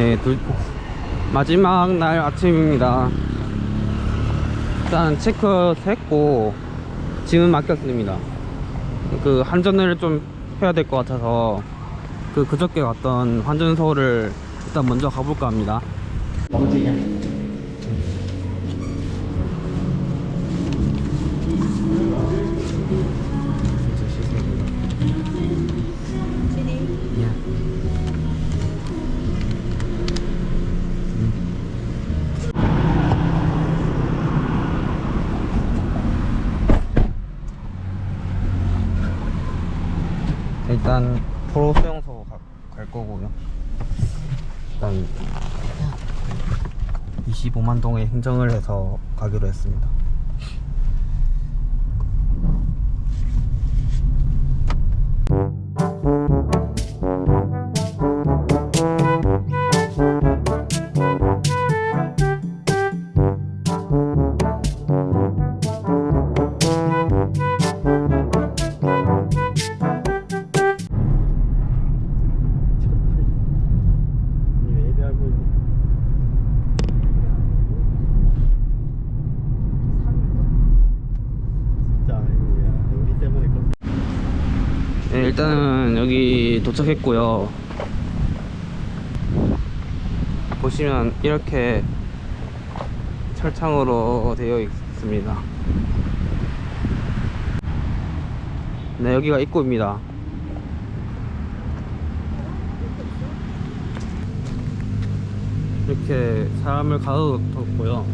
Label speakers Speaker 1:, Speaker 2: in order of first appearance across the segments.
Speaker 1: 네, 둘, 마지막 날 아침입니다. 일단 체크 했고, 짐은 맡겼습니다. 그 환전을 좀 해야 될 것 같아서, 그 그저께 갔던 환전소를 일단 먼저 가볼까 합니다. 일단 25만 동의 행정을 해서 가기로 했습니다. 일단은 여기 도착했고요. 보시면 이렇게 철창으로 되어 있습니다. 네, 여기가 입구입니다. 이렇게 사람을 가둬뒀고요.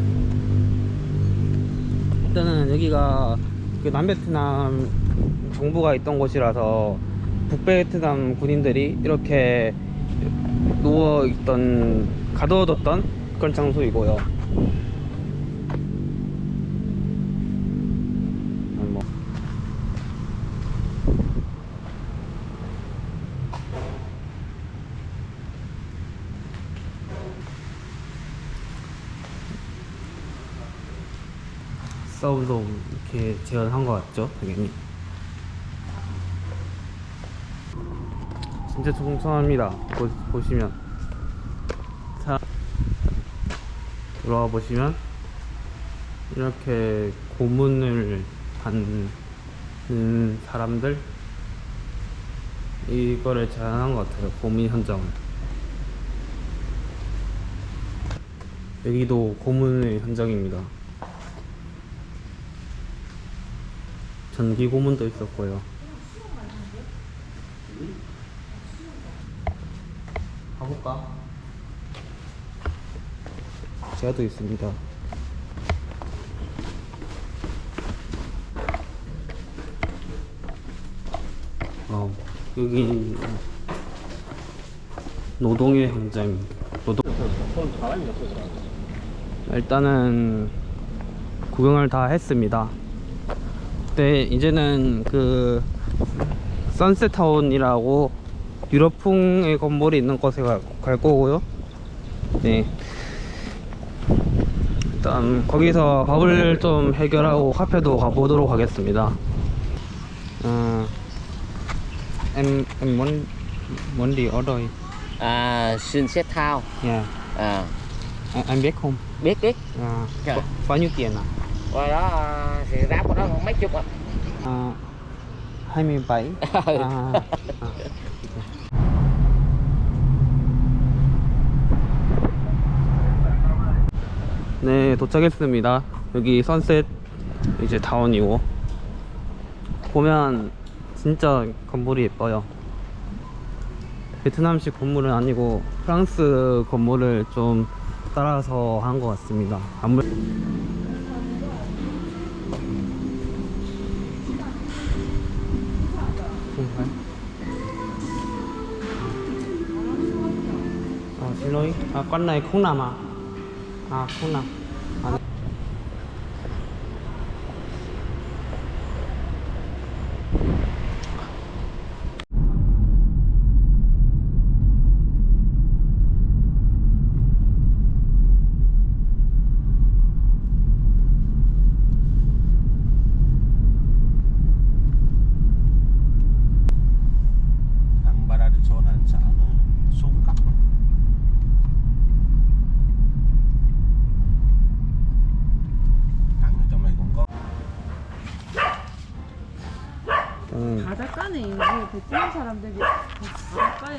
Speaker 1: 일단은 여기가 그 남베트남 정부가 있던 곳이라서 북베트남 군인들이 이렇게 누워 있던 가둬뒀던 그런 장소이고요. 뭐 서브도 이렇게 재현한 것 같죠, 당연히. 진짜 청청합니다. 보, 보시면. 자, 들어와 보시면, 이렇게 고문을 받는 사람들, 이거를 재현한 것 같아요. 고문 현장을. 여기도 고문의 현장입니다. 전기 고문도 있었고요. 가볼까? 제아도 있습니다. 어, 여기 노동의 현장입니다. 노동. 일단은 구경을 다 했습니다. 네, 이제는 그 선셋타운이라고 유럽풍의 건물이 있는 곳에 가- 갈 거고요. 네. 일단 거기서 밥을 좀 해결하고 카페도 가보도록 하겠습니다. 어, em em muốn muốn đi ở đây.
Speaker 2: À, xin set thao
Speaker 1: Yeah.
Speaker 2: à,
Speaker 1: Anh, anh biết không?
Speaker 2: biết biết
Speaker 1: À,
Speaker 2: Dạ.
Speaker 1: bao, nhiêu tiền à?
Speaker 2: qua đó à, thì ráp của nó mấy chục ạ
Speaker 1: À, 27. À, à. 네, 도착했습니다. 여기 선셋 이제 타운이고 보면 진짜 건물이 예뻐요. 베트남식 건물은 아니고 프랑스 건물을 좀 따라서 한 것 같습니다. 아무 này không nằm à
Speaker 3: 啊，不能。
Speaker 4: 사람들이 가까이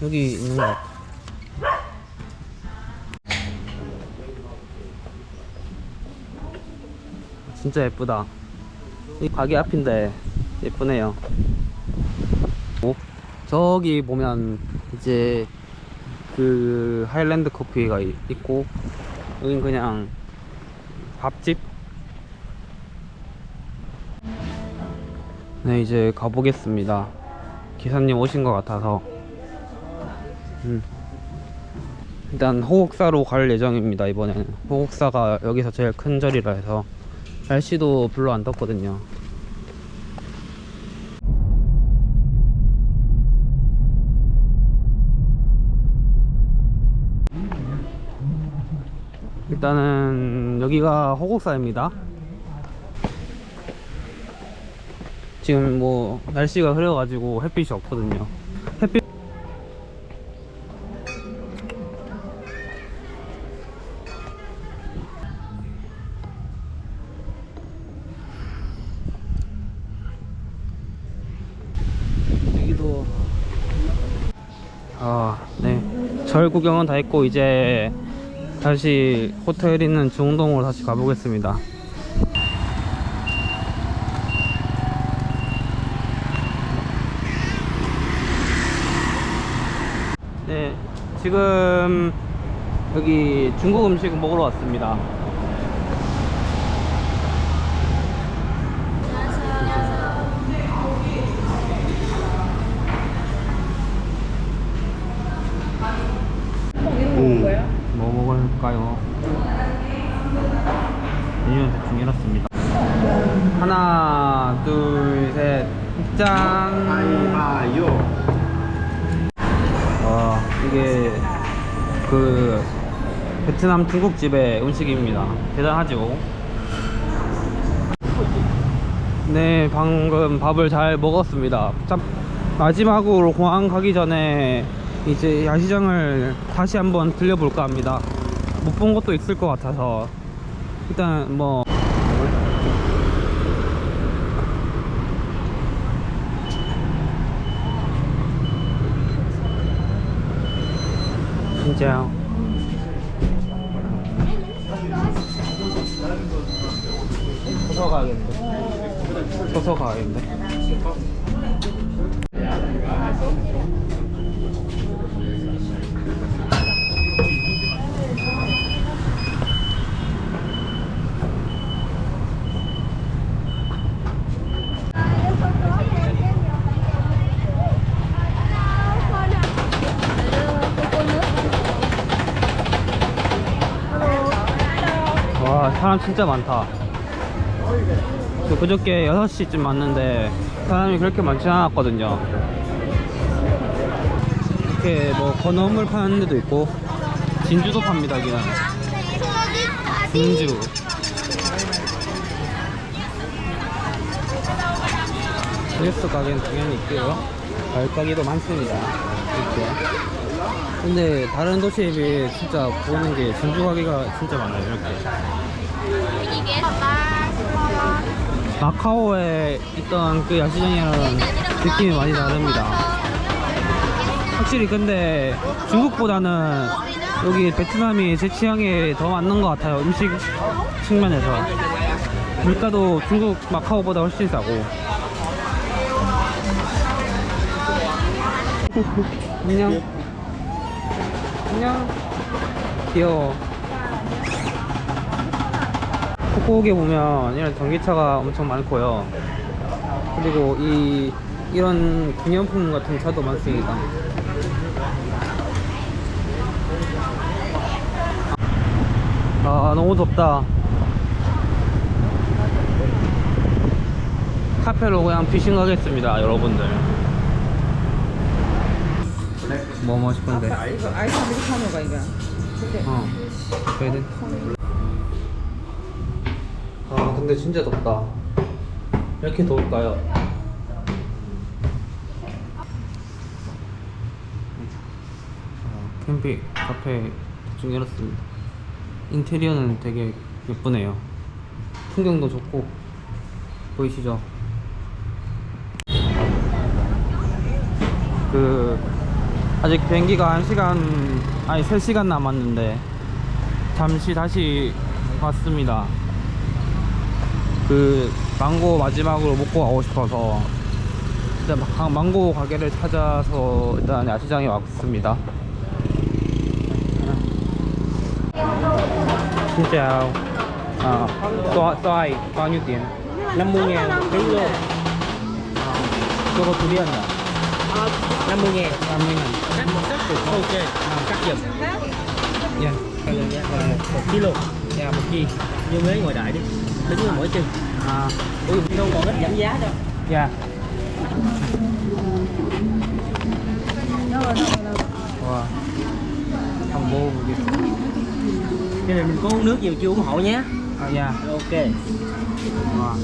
Speaker 1: 여기 있는 것 같아. 진짜 예쁘다. 이 가게 앞인데 예쁘네요. 오, 저기 보면 이제 그 하일랜드 커피가 이- 있고 여긴 그냥 밥집. 네 이제 가보겠습니다. 기사님 오신 것 같아서. 음. 일단 호국사로 갈 예정입니다 이번에는 호국사가 여기서 제일 큰 절이라 해서 날씨도 별로 안 덥거든요 일단은 여기가 호국사입니다 지금 뭐 날씨가 흐려가지고 햇빛이 없거든요 햇빛 여기도 아, 네. 절 구경은 다 했고 이제 다시 호텔 있는 중동으로 다시 가보겠습니다. 네, 지금 여기 중국 음식 먹으러 왔습니다.
Speaker 3: 응.
Speaker 1: 뭐 대충 이렇습니다. 하나, 둘, 셋, 짠! 그 베트남 중국집의 음식입니다. 대단하죠? 네, 방금 밥을 잘 먹었습니다. 참, 마지막으로 공항 가기 전에 이제 야시장을 다시 한번 들려볼까 합니다. 못 본 것도 있을 것 같아서 일단 뭐 진짜요. 서서 가야겠는데. 서서 가야겠는데. 사람 진짜 많다. 저 그저께 6시쯤 왔는데 사람이 그렇게 많지 않았거든요. 이렇게 뭐 건어물 파는 데도 있고 진주도 팝니다 여기는. 진주. 드레스 가게는 당연히 있고요. 가게도 많습니다. 이렇게. 근데 다른 도시에 비해 진짜 보는 게 진주 가게가 진짜 많아요 이렇게 마카오에 있던 그 야시장이랑은 느낌이 많이 다릅니다. 확실히 근데 중국보다는 여기 베트남이 제 취향에 더 맞는 것 같아요 음식 측면에서. 물가도 중국 마카오보다 훨씬 싸고. 안녕. 안녕. 귀여워 폭포에 보면 이런 전기차가 엄청 많고요. 그리고 이 이런 기념품 같은 차도 많습니다. 아 너무 덥다. 카페로 그냥 피싱 가겠습니다 여러분들. 뭐 먹고 싶은데?
Speaker 4: 아이스 아메리카노가 이거
Speaker 1: 어, 그래야 돼. 아, 근데 진짜 덥다. 왜 이렇게 더울까요? 어, 캠핑 카페 대충 열었습니다. 인테리어는 되게 예쁘네요. 풍경도 좋고 보이시죠? 그 아직 비행기가 1시간 아니 3시간 남았는데 잠시 다시 왔습니다. 그 망고 마지막으로 먹고 가고 싶어서 일단 마- 망고 가게를 찾아서 일단 야시장에 왔습니다. Xin chào. À, xoài, xoài bao nhiêu tiền?
Speaker 2: 50 ngàn ký luôn
Speaker 1: Cho có tulian à?
Speaker 2: 50 ngàn
Speaker 1: 50 ngàn.
Speaker 2: cắt giùm
Speaker 1: Dạ.
Speaker 2: kilo
Speaker 1: Dạ, một chi.
Speaker 2: như mấy ngồi đại đi đứng ở mỗi chân
Speaker 1: À,
Speaker 2: ui đâu còn ít giảm giá đâu
Speaker 1: dạ. Wow. Không vô một cái.
Speaker 2: cái này mình có uống nước nhiều chưa ủng hộ nhé
Speaker 1: À, dạ.
Speaker 2: ok
Speaker 1: Wow.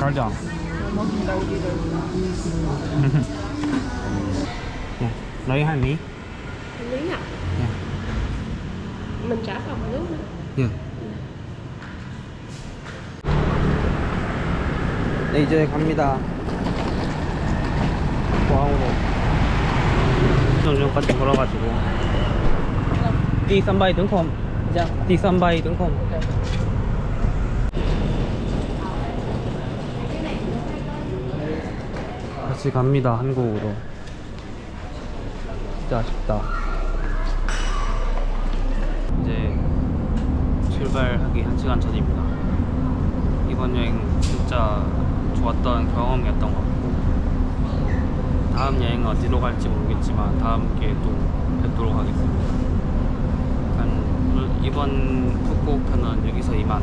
Speaker 1: Cardio. Dạ, lấy hai mí.
Speaker 5: lý à. Mình trả phòng nước nữa.
Speaker 1: 예. 네, 이제 갑니다. 공항으로. 정전까지 걸어가지고. không? Dạ. đi sân bay tướng không? 다시 갑니다, 한국으로. 진짜 아쉽다. 이제 출발하기 한 시간 전입니다. 이번 여행 진짜 좋았던 경험이었던 것 같고 다음 여행은 어디로 갈지 모르겠지만 다음 기회에 또 뵙도록 하겠습니다. 이번 푸꾸옥 편은 여기서 이만